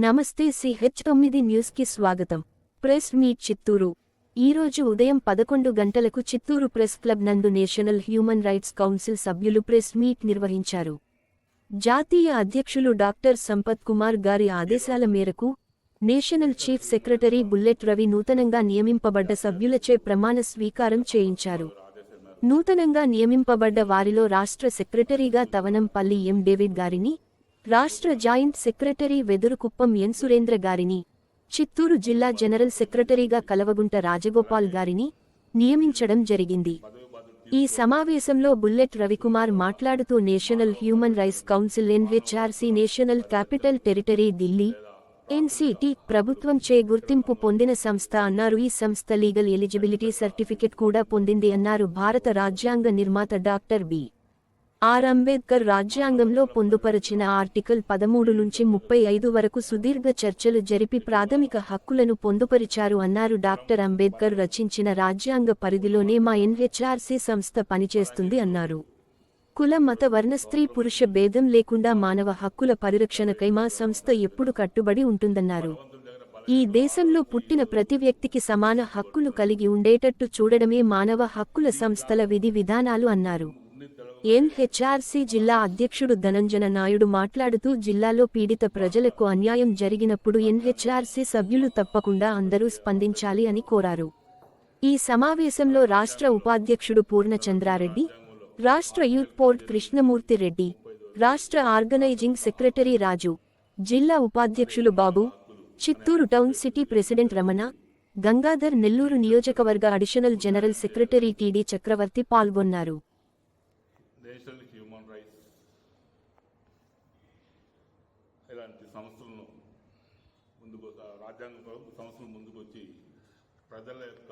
నమస్తే సిహెచ్ తొమ్మిది న్యూస్కి స్వాగతం. Press meet Chittoor. ఈరోజు ఉదయం పదకొండు గంటలకు చిత్తూరు ప్రెస్ క్లబ్ నందు నేషనల్ హ్యూమన్ రైట్స్ కౌన్సిల్ సభ్యులు ప్రెస్ మీట్ నిర్వహించారు. జాతీయ అధ్యక్షులు డాక్టర్ సంపత్ కుమార్ గారి ఆదేశాల మేరకు national chief secretary bullet Ravi నూతనంగా నియమింపబడ్డ సభ్యులచే ప్రమాణ స్వీకారం చేయించారు. నూతనంగా నియమింపబడ్డ వారిలో రాష్ట్ర సెక్రటరీగా తవనంపల్లి ఎం డేవిడ్ గారిని రాష్ట్ర joint secretary Vedurukuppam N. Surendra గారిని చిత్తూరు జిల్లా జనరల్ సెక్రటరీగా కలవగుంట రాజగోపాల్ గారిని నియమించడం జరిగింది. ఈ సమావేశంలో బుల్లెట్ రవికుమార్ మాట్లాడుతూ national human rights council NHRC national capital territory Delhi NCT ప్రభుత్వంచే గుర్తింపు పొందిన సంస్థ అన్నారు. ఈ సంస్థ లీగల్ ఎలిజిబిలిటీ సర్టిఫికెట్ కూడా పొందింది అన్నారు. భారత రాజ్యాంగ నిర్మాత డాక్టర్ బి. ఆర్. అంబేద్కర్ రాజ్యాంగంలో పొందుపరచిన ఆర్టికల్ పదమూడు నుంచి ముప్పై ఐదు వరకు సుదీర్ఘ చర్చలు జరిపి ప్రాథమిక హక్కులను పొందుపరిచారు అన్నారు డాక్టర్ అంబేద్కర్ రచించిన రాజ్యాంగ పరిధిలోనే మా ఎన్హెచ్ఆర్సీ సంస్థ పనిచేస్తుంది అన్నారు. కుల మత వర్ణ స్త్రీ పురుష భేదం లేకుండా మానవ హక్కుల పరిరక్షణకై మా సంస్థ ఎప్పుడు కట్టుబడి ఉంటుందన్నారు. ఈ దేశంలో పుట్టిన ప్రతి వ్యక్తికి సమాన హక్కులు కలిగి ఉండేటట్టు చూడడమే మానవ హక్కుల సంస్థల విధి విధానాలు అన్నారు. ఎన్హెచ్ఆర్సీ జిల్లా అధ్యక్షుడు ధనంజన నాయుడు మాట్లాడుతూ జిల్లాలో పీడిత ప్రజలకు అన్యాయం జరిగినప్పుడు ఎన్హెచ్ఆర్సీ సభ్యులు తప్పకుండా అందరూ స్పందించాలి అని కోరారు. ఈ సమావేశంలో రాష్ట్ర ఉపాధ్యక్షుడు పూర్ణచంద్రారెడ్డి రాష్ట్ర యూత్ పోర్ట్ కృష్ణమూర్తి రెడ్డి రాష్ట్ర ఆర్గనైజింగ్ సెక్రటరీ రాజు జిల్లా ఉపాధ్యక్షులు Babu Chittoor town city president Ramana Gangadhar Nellore నియోజకవర్గ additional general secretary TD Chakravarthi పాల్గొన్నారు. నేషనల్ హ్యూమన్ రైట్స్ ఇలాంటి సంస్థలను ముందుకు రాజ్యాంగ సంస్థలు ముందుకు వచ్చి ప్రజల యొక్క